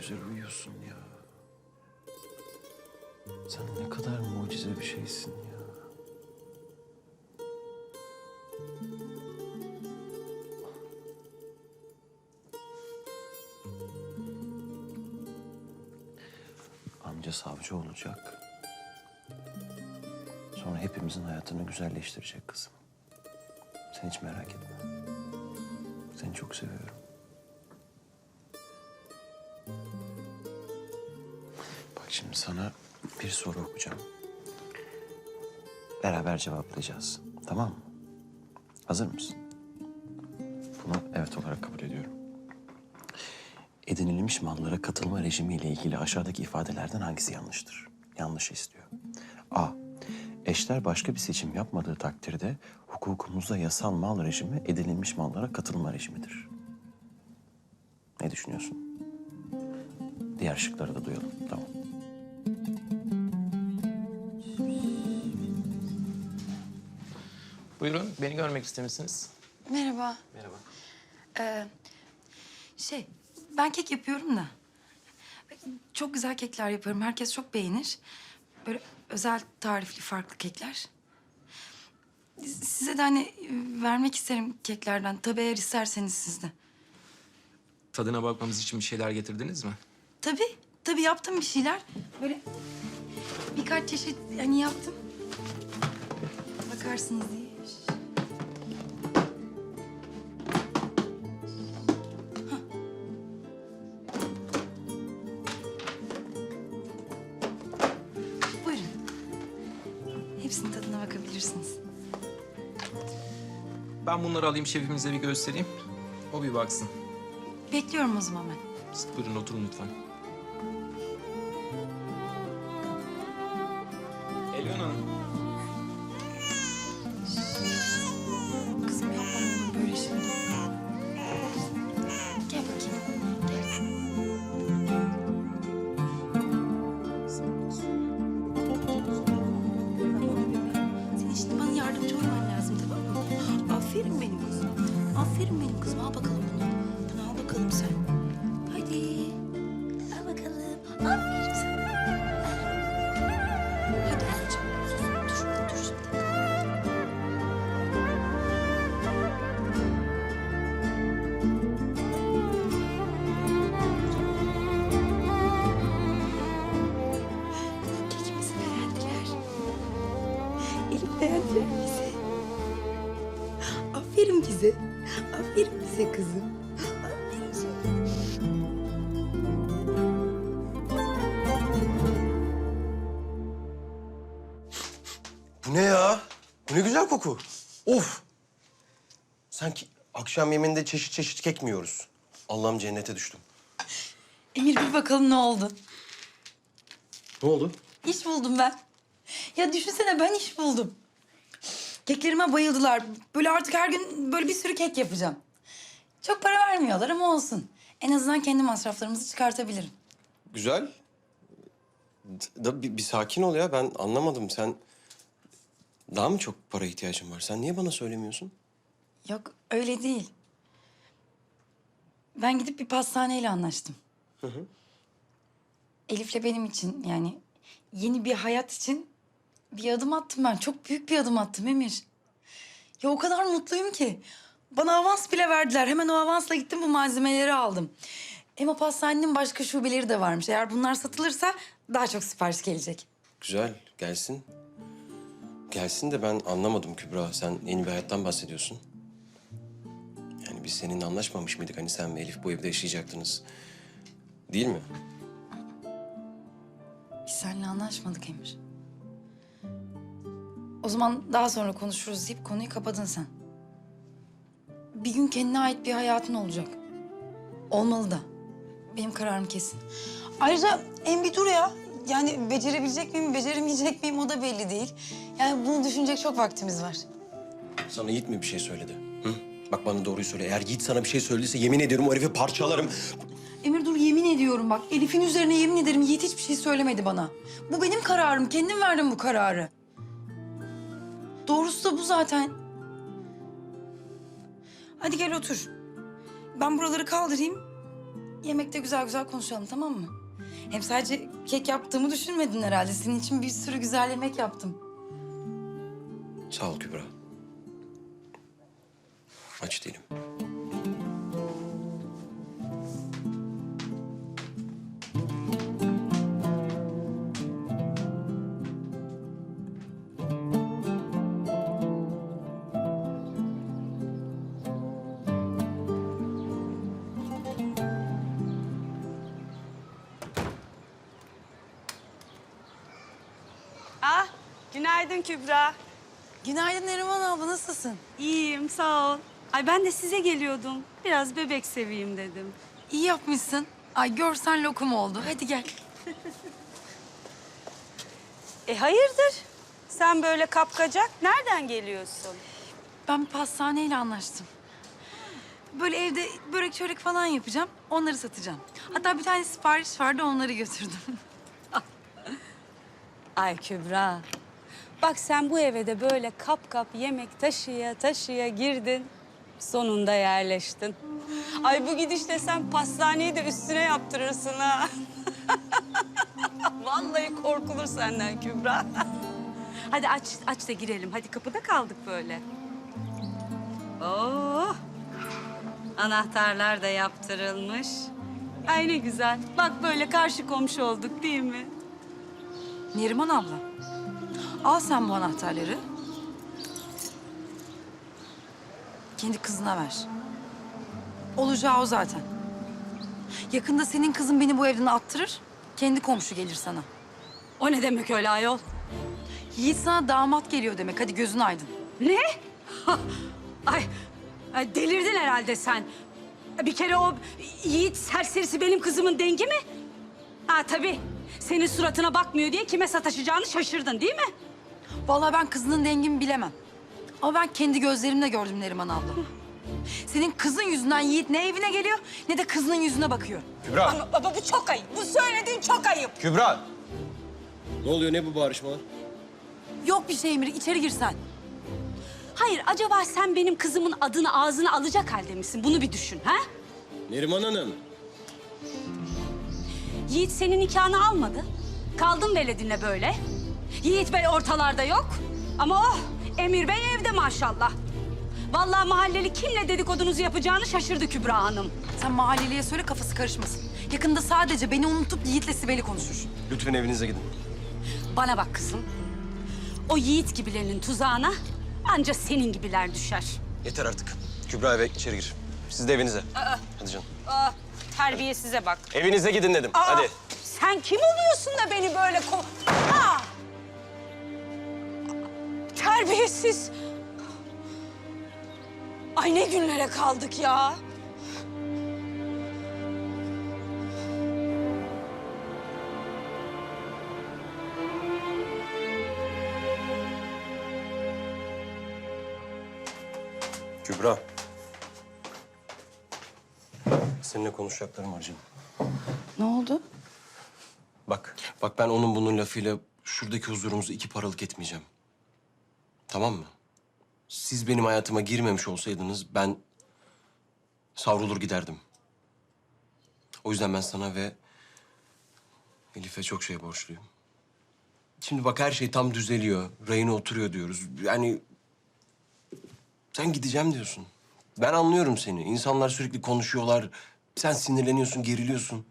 güzel uyuyorsun ya. Sen ne kadar mucize bir şeysin ya. Amca savcı olacak. Sonra hepimizin hayatını güzelleştirecek kızım. Sen hiç merak etme. Seni çok seviyorum. Sana bir soru okuyacağım. Beraber cevaplayacağız. Tamam mı? Hazır mısın? Bunu evet olarak kabul ediyorum. Edinilmiş mallara katılma rejimiyle ilgili aşağıdaki ifadelerden hangisi yanlıştır? Yanlış istiyor. A. Eşler başka bir seçim yapmadığı takdirde hukukumuzda yasal mal rejimi edinilmiş mallara katılma rejimidir. Ne düşünüyorsun? Diğer şıkları da duyalım. Tamam. Buyurun, beni görmek istemişsiniz. Merhaba. Merhaba. Ee, şey, ben kek yapıyorum da. Çok güzel kekler yaparım. Herkes çok beğenir. Böyle özel tarifli farklı kekler. Size de hani e, vermek isterim keklerden. Tabii eğer isterseniz siz de. Tadına bakmamız için bir şeyler getirdiniz mi? Tabii, tabii yaptım bir şeyler. Böyle birkaç çeşit hani yaptım. Bakarsınız diye. Hepsinin tadına bakabilirsiniz. Ben bunları alayım şefimize bir göstereyim. O bir baksın. Bekliyorum o zaman ben. Siz buyurun oturun lütfen. Elvan Hanım. Aferin benim kızım. Al bakalım bunu. Bunu al bakalım sen. Hadi. Al bakalım. Aferin sana. Hadi anneciğim. Dur, dur şimdi. Kekimizi beğendiler. Elif beğendiler bizi. Aferin bize. Aferin bize kızım. Aferin sana. Bu ne ya? Bu ne güzel koku. Of! Sanki akşam yemeğinde çeşit çeşit kek mi yiyoruz? Allah'ım cennete düştüm. Emir bir bakalım ne oldu? Ne oldu? İş buldum ben. Ya düşünsene ben iş buldum. Keklerime bayıldılar. Böyle artık her gün böyle bir sürü kek yapacağım. Çok para vermiyorlar ama olsun. En azından kendi masraflarımızı çıkartabilirim. Güzel. Da bir, bir sakin ol ya. Ben anlamadım. Sen daha mı çok para ihtiyacın var? Sen niye bana söylemiyorsun? Yok öyle değil. Ben gidip bir pastaneyle anlaştım. Elif'le benim için yani yeni bir hayat için bir adım attım ben. Çok büyük bir adım attım Emir. Ya o kadar mutluyum ki. Bana avans bile verdiler. Hemen o avansla gittim bu malzemeleri aldım. Hem o pastanenin başka şubeleri de varmış. Eğer bunlar satılırsa daha çok sipariş gelecek. Güzel. Gelsin. Gelsin de ben anlamadım Kübra. Sen yeni bir hayattan bahsediyorsun. Yani biz seninle anlaşmamış mıydık? Hani sen ve Elif bu evde yaşayacaktınız. Değil mi? Biz seninle anlaşmadık Emir. O zaman daha sonra konuşuruz deyip konuyu kapadın sen. Bir gün kendine ait bir hayatın olacak. Olmalı da. Benim kararım kesin. Ayrıca en bir dur ya. Yani becerebilecek miyim, beceremeyecek miyim o da belli değil. Yani bunu düşünecek çok vaktimiz var. Sana Yiğit mi bir şey söyledi? Hı? Bak bana doğruyu söyle. Eğer Yiğit sana bir şey söylediyse yemin ediyorum o herifi parçalarım. Emir dur yemin ediyorum bak. Elif'in üzerine yemin ederim Yiğit hiçbir şey söylemedi bana. Bu benim kararım. Kendim verdim bu kararı. Doğrusu da bu zaten. Hadi gel otur. Ben buraları kaldırayım. yemekte güzel güzel konuşalım tamam mı? Hem sadece kek yaptığımı düşünmedin herhalde. Senin için bir sürü güzel yemek yaptım. Sağ ol Kübra. Aç değilim. Günaydın Kübra. Günaydın Neriman abla nasılsın? İyiyim, sağ ol. Ay ben de size geliyordum. Biraz bebek seveyim dedim. İyi yapmışsın. Ay görsen lokum oldu. Hadi gel. E hayırdır? Sen böyle kapkacak. Nereden geliyorsun? Ben bir pastaneyle anlaştım. Böyle evde börek çörek falan yapacağım. Onları satacağım. Hatta bir tane sipariş vardı onları götürdüm. Ay Kübra. Bak sen bu eve de böyle kap kap yemek taşıya taşıya girdin. Sonunda yerleştin. Ay bu gidişle sen pastaneyi de üstüne yaptırırsın ha. Vallahi korkulur senden Kübra. Hadi aç, aç da girelim. Hadi kapıda kaldık böyle. Oo. Anahtarlar da yaptırılmış. Ay ne güzel. Bak böyle karşı komşu olduk değil mi? Neriman abla. Al sen bu anahtarları. Kendi kızına ver. Olacağı o zaten. Yakında senin kızın beni bu evden attırır. Kendi komşu gelir sana. O ne demek öyle ayol? Yiğit sana damat geliyor demek. Hadi gözün aydın. Ne? ay, ay delirdin herhalde sen. Bir kere o yiğit serserisi benim kızımın dengi mi? Ha tabii. Senin suratına bakmıyor diye kime sataşacağını şaşırdın değil mi? Vallahi ben kızının dengimi bilemem. Ama ben kendi gözlerimle gördüm Neriman abla. Senin kızın yüzünden Yiğit ne evine geliyor ne de kızının yüzüne bakıyor. Kübra! Ama baba bu çok ayıp. Bu söylediğin çok ayıp. Kübra! Ne oluyor ne bu bağırışmalar? Yok bir şey Emir içeri girsen. Hayır acaba sen benim kızımın adını ağzına alacak halde misin? Bunu bir düşün ha? Neriman Hanım. Yiğit senin nikahını almadı. Kaldın veledinle böyle. Yiğit Bey ortalarda yok. Ama oh Emir Bey evde maşallah. Vallahi mahalleli kimle dedikodunuzu yapacağını şaşırdı Kübra Hanım. Sen mahalleliye söyle kafası karışmasın. Yakında sadece beni unutup Yiğit'le Sibel'i konuşur. Lütfen evinize gidin. Bana bak kızım. O Yiğit gibilerinin tuzağına anca senin gibiler düşer. Yeter artık. Kübra eve içeri gir. Siz de evinize. Hadi canım. Aa, terbiyesize bak. Evinize gidin dedim. Aa, Hadi. Sen kim oluyorsun da beni böyle ko... Aa! Terbiyesiz. Ay ne günlere kaldık ya. Kübra. Seninle konuşacaklarım var canım. Ne oldu? Bak, bak ben onun bunun lafıyla şuradaki huzurumuzu iki paralık etmeyeceğim. Tamam mı? Siz benim hayatıma girmemiş olsaydınız ben savrulur giderdim. O yüzden ben sana ve Elif'e çok şey borçluyum. Şimdi bak her şey tam düzeliyor. Rayına oturuyor diyoruz. Yani sen gideceğim diyorsun. Ben anlıyorum seni. İnsanlar sürekli konuşuyorlar. Sen sinirleniyorsun, geriliyorsun.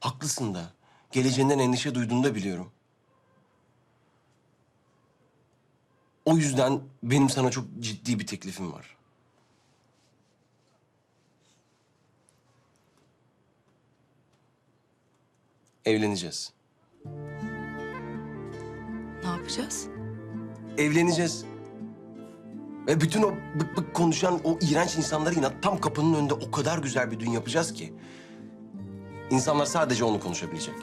Haklısın da. Geleceğinden endişe duyduğunu da biliyorum. O yüzden benim sana çok ciddi bir teklifim var. Evleneceğiz. Ne yapacağız? Evleneceğiz. Ve bütün o bık bık konuşan o iğrenç insanları inat tam kapının önünde o kadar güzel bir düğün yapacağız ki. İnsanlar sadece onu konuşabilecek.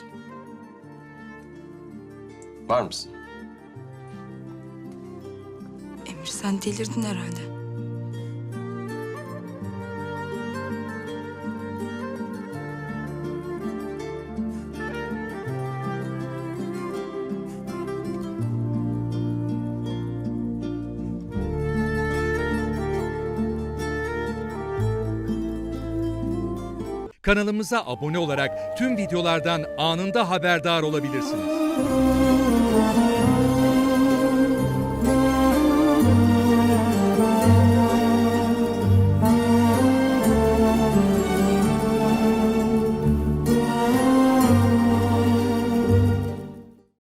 Var mısın? Sen delirdin herhalde. Kanalımıza abone olarak tüm videolardan anında haberdar olabilirsiniz.